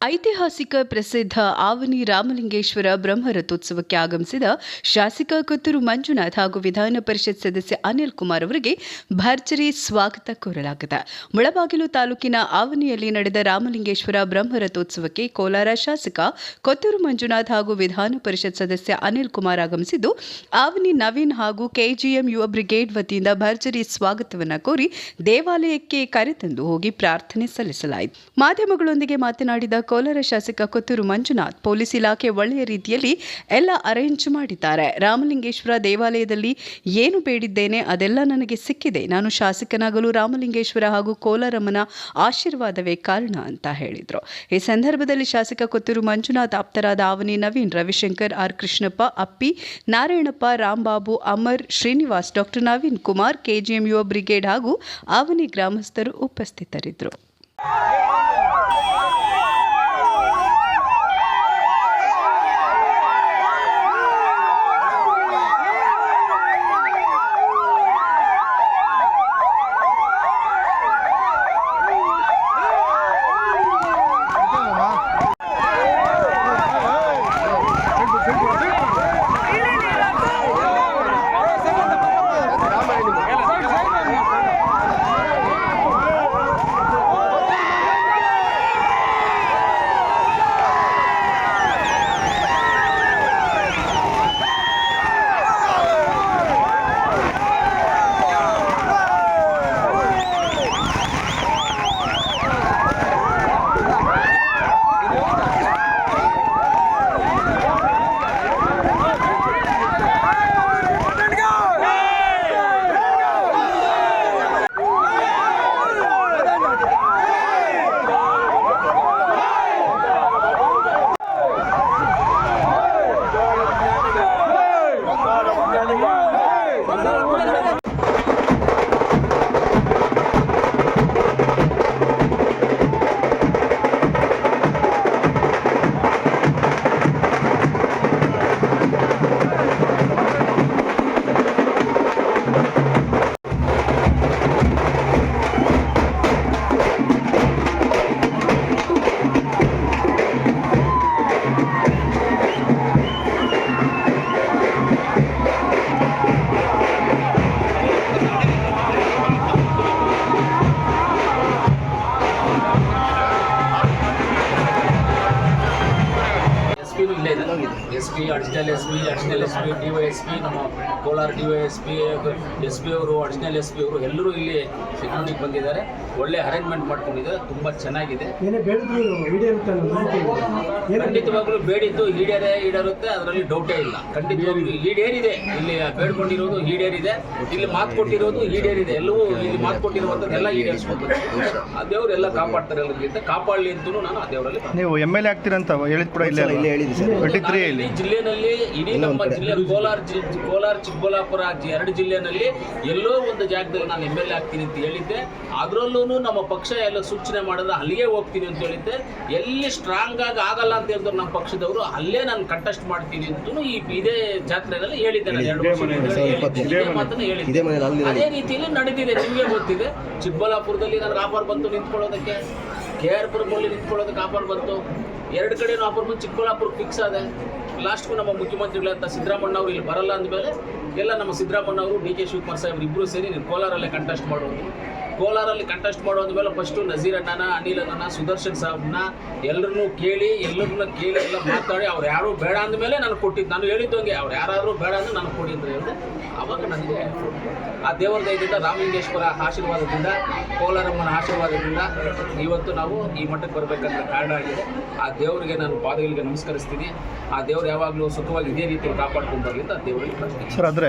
ಐತಿಹಾಸಿಕ ಪ್ರಸಿದ್ಧ ಆವನಿ ರಾಮಲಿಂಗೇಶ್ವರ ಬ್ರಹ್ಮರಥೋತ್ಸವಕ್ಕೆ ಆಗಮಿಸಿದ ಶಾಸಕ ಕೊತ್ತೂರು ಮಂಜುನಾಥ್ ಹಾಗೂ ವಿಧಾನ ಪರಿಷತ್ ಸದಸ್ಯ ಅನಿಲ್ ಕುಮಾರ್ ಅವರಿಗೆ ಭರ್ಜರಿ ಸ್ವಾಗತ ಕೋರಲಾಗಿದೆ. ಮುಳಬಾಗಿಲು ತಾಲೂಕಿನ ಆವನಿಯಲ್ಲಿ ನಡೆದ ರಾಮಲಿಂಗೇಶ್ವರ ಬ್ರಹ್ಮರಥೋತ್ಸವಕ್ಕೆ ಕೋಲಾರ ಶಾಸಕ ಕೊತ್ತೂರು ಮಂಜುನಾಥ್ ಹಾಗೂ ವಿಧಾನ ಪರಿಷತ್ ಸದಸ್ಯ ಅನಿಲ್ ಕುಮಾರ್ ಆಗಮಿಸಿದ್ದು, ಆವನಿ ನವೀನ್ ಹಾಗೂ ಕೆಜಿಎಂ ಯುವ ಬ್ರಿಗೇಡ್ ವತಿಯಿಂದ ಭರ್ಜರಿ ಸ್ವಾಗತವನ್ನು ಕೋರಿ ದೇವಾಲಯಕ್ಕೆ ಕರೆತಂದು ಹೋಗಿ ಪ್ರಾರ್ಥನೆ ಸಲ್ಲಿಸಲಾಯಿತು. ಮಾಧ್ಯಮಗಳೊಂದಿಗೆ ಮಾತನಾಡಿದ ಕೋಲಾರ ಶಾಸಕ ಕೊತ್ತೂರು ಮಂಜುನಾಥ್ ಪೊಲೀಸ್ ಇಲಾಖೆ ಒಳ್ಳೆಯ ರೀತಿಯಲ್ಲಿ ಎಲ್ಲ ಅರೇಂಜ್ ಮಾಡಿದ್ದಾರೆ. ರಾಮಲಿಂಗೇಶ್ವರ ದೇವಾಲಯದಲ್ಲಿ ಏನು ಬೇಡಿದ್ದೇನೆ ಅದೆಲ್ಲ ನನಗೆ ಸಿಕ್ಕಿದೆ. ನಾನು ಶಾಸಕನಾಗಲು ರಾಮಲಿಂಗೇಶ್ವರ ಹಾಗೂ ಕೋಲಾರಮ್ಮನ ಆಶೀರ್ವಾದವೇ ಕಾರಣ ಅಂತ ಹೇಳಿದರು. ಈ ಸಂದರ್ಭದಲ್ಲಿ ಶಾಸಕ Kothur Manjunath ಆಪ್ತರಾದ Avani Naveen, Ravishankar R Krishnappa, Appi Narayanappa Rambabu Amar Srinivas, doctor Naveen Kumar, KGM ಯುವ ಬ್ರಿಗೇಡ್ ಹಾಗೂ ಆವನಿ ಗ್ರಾಮಸ್ಥರು ಉಪಸ್ಥಿತರಿದ್ದರು. ಇಲ್ಲೇ ಇದೆ. S P additional S P additional S P D Y S P ನಮ್ಮ Kolar D Y S P S P ಅವರು additional S P ಅವರು ಎಲ್ಲರೂ ಇಲ್ಲಿ ಸೆಕ್ಯೂರಿಟಿಗೆ ಬಂದಿದ್ದಾರೆ. ಒಳ್ಳೆ ಅರೇಂಜ್ಮೆಂಟ್ ಮಾಡ್ಕೊಂಡಿದ್ದಾರೆ. ತುಂಬ ಚೆನ್ನಾಗಿದೆ. ಖಂಡಿತವಾಗ್ಲೂ ಬೇಡಿದ್ದು ಈಡೇರೇ ಈಡೇರುತ್ತೆ. ಅದರಲ್ಲಿ ಡೌಟೇ ಇಲ್ಲ. ಖಂಡಿತವಾಗ್ಲೂ ಈಡೇರಿದೆ. ಇಲ್ಲಿ ಬೇಡ್ಕೊಂಡಿರೋದು ಈಡೇರಿದೆ. ಇಲ್ಲಿ ಮಾತು ಕೊಟ್ಟಿರೋದು ಈಡೇರಿದೆ. ಎಲ್ಲವೂ ಇಲ್ಲಿ ಮಾತು ಕೊಟ್ಟಿರುವಂಥದ್ದೆಲ್ಲ ಈಡೇರಿಸ್ಬೋದು ಆ ದೇವ್ರು ಎಲ್ಲ ಕಾಪಾಡ್ತಾರೆ ಎಲ್ಲರಿಗಿಂತ ಕಾಪಾಡಲಿ ಅಂತಲೂ ನಾನು ಆ ದೇವರಲ್ಲಿ ನೀವು ಎಂ ಎಲ್ ಎ ಆಗ್ತೀರಂತ ಹೇಳಿದ್ ಕೂಡ ಇಲ್ಲ ಇಲ್ಲೇ ಹೇಳಿದ್ವಿ ಇಲ್ಲಿ. ಇಡೀ ಜಿಲ್ಲೆನಲ್ಲಿ ಇಡೀ ನಮ್ಮ ಜಿಲ್ಲೆ ಕೋಲಾರ ಜಿಲ್ಲೆ ಕೋಲಾರ ಚಿಕ್ಕಬಳ್ಳಾಪುರ ಎರಡು ಜಿಲ್ಲೆನಲ್ಲಿ ಎಲ್ಲೋ ಒಂದು ಜಾಗದಲ್ಲಿ ನಾನು ಎಂ ಎಲ್ ಎ ಆಗ್ತೀನಿ ಅಂತ ಹೇಳಿದ್ದೆ. ಅದರಲ್ಲೂ ನಮ್ಮ ಪಕ್ಷ ಎಲ್ಲ ಸೂಚನೆ ಮಾಡಿದ್ರೆ ಅಲ್ಲಿಗೆ ಹೋಗ್ತೀನಿ ಅಂತ ಹೇಳಿದ್ದೆ. ಎಲ್ಲಿ ಸ್ಟ್ರಾಂಗ್ ಆಗಿ ಆಗಲ್ಲ ಅಂತ ಹೇಳಿದ್ರು ನಮ್ಮ ಪಕ್ಷದವರು ಅಲ್ಲೇ ನಾನು ಕಂಟೆಸ್ಟ್ ಮಾಡ್ತೀನಿ ಅಂತಲೂ ಈ ಇದೇ ಜಾತ್ರೆಯಲ್ಲಿ ಹೇಳಿದ್ದೆ ನಾನು ಎರಡು ವರ್ಷ ಹಿಂದೆ. ಹೇಳಿದ್ದೆ. ಮಾತನ್ನ ಅದೇ ರೀತಿಯಲ್ಲಿ ನಡೆದಿದೆ ನಿಮಗೆ ಗೊತ್ತಿದೆ. ಚಿಕ್ಕಬಳ್ಳಾಪುರದಲ್ಲಿ ನನಗೆ ಆಫರ್ ಬಂತು ನಿಂತ್ಕೊಳ್ಳೋದಕ್ಕೆ? ಕೆ ಆರ್ ಪುರದಲ್ಲಿ ನಿಂತ್ಕೊಳ್ಳೋದಕ್ಕೆ ಆಫರ್ ಬಂತು ಎರಡು ಕಡೆನೂ ಬಂದು ಚಿಕ್ಕಬಳ್ಳಾಪುರ ಫಿಕ್ಸ್ ಆದ. ಲಾಸ್ಟ್ಗೂ ನಮ್ಮ ಮುಖ್ಯಮಂತ್ರಿಗಳಂತ ಸಿದ್ದರಾಮಣ್ಣ ಅವರು ಇಲ್ಲಿ ಬರಲ್ಲ ಅಂದಮೇಲೆ ಎಲ್ಲ ನಮ್ಮ ಸಿದ್ದರಾಮಣ್ಣ ಅವರು ಡಿ ಕೆ ಶಿವಕುಮಾರ್ ಸಾಹೇಬ್ರು ಇಬ್ಬರು ಸೇರಿ ನೀವು ಕೋಲಾರಲ್ಲೇ ಕಂಟೆಸ್ಟ್ ಮಾಡೋದು. ಕೋಲಾರಲ್ಲಿ ಕಂಟೆಸ್ಟ್ ಮಾಡೋದ ಮೇಲೆ ಫಸ್ಟು ನಜೀರ್ ಅಣ್ಣನ, ಅನಿಲ್ ಅಣ್ಣನ, ಸುದರ್ಶನ್ ಸಾಹಬ್ನ ಎಲ್ಲರನ್ನೂ ಕೇಳಿ ಎಲ್ಲರನ್ನ ಕೇಳಿ ಎಲ್ಲ ಮಾತಾಡಿ, ಅವ್ರು ಯಾರು ಬೇಡ ಅಂದಮೇಲೆ ನಾನು ಕೊಟ್ಟಿದ್ದು ನಾನು ಹೇಳಿದ್ದಂಗೆ, ಅವ್ರು ಯಾರಾದರೂ ಬೇಡ ಅಂದ್ರೆ ನಾನು ಕೊಡಿ ಅಂತ ಹೇಳಿದೆ. ಅವಾಗ ನನಗೆ ಆ ದೇವರ ದಯದಿಂದ ರಾಮಲಿಂಗೇಶ್ವರ ಆಶೀರ್ವಾದದಿಂದ, ಕೋಲಾರಮ್ಮನ ಆಶೀರ್ವಾದದಿಂದ ಇವತ್ತು ನಾವು ಈ ಮಠಕ್ಕೆ ಬರಬೇಕಂತ ಕಾರಣ ಆಗಿದೆ. ಆ ದೇವರಿಗೆ ನಾನು ಪಾದಗಳಿಗೆ ನಮಸ್ಕರಿಸ್ತೀನಿ. ಆ ದೇವ್ರು ಯಾವಾಗಲೂ ಸುಖವಾಗಿ ಇದೇ ರೀತಿ ಕಾಪಾಡ್ಕೊಂಡು ಬರಲಿ ಅಂತ ದೇವರಿಗೆ ಸರ್, ಆದರೆ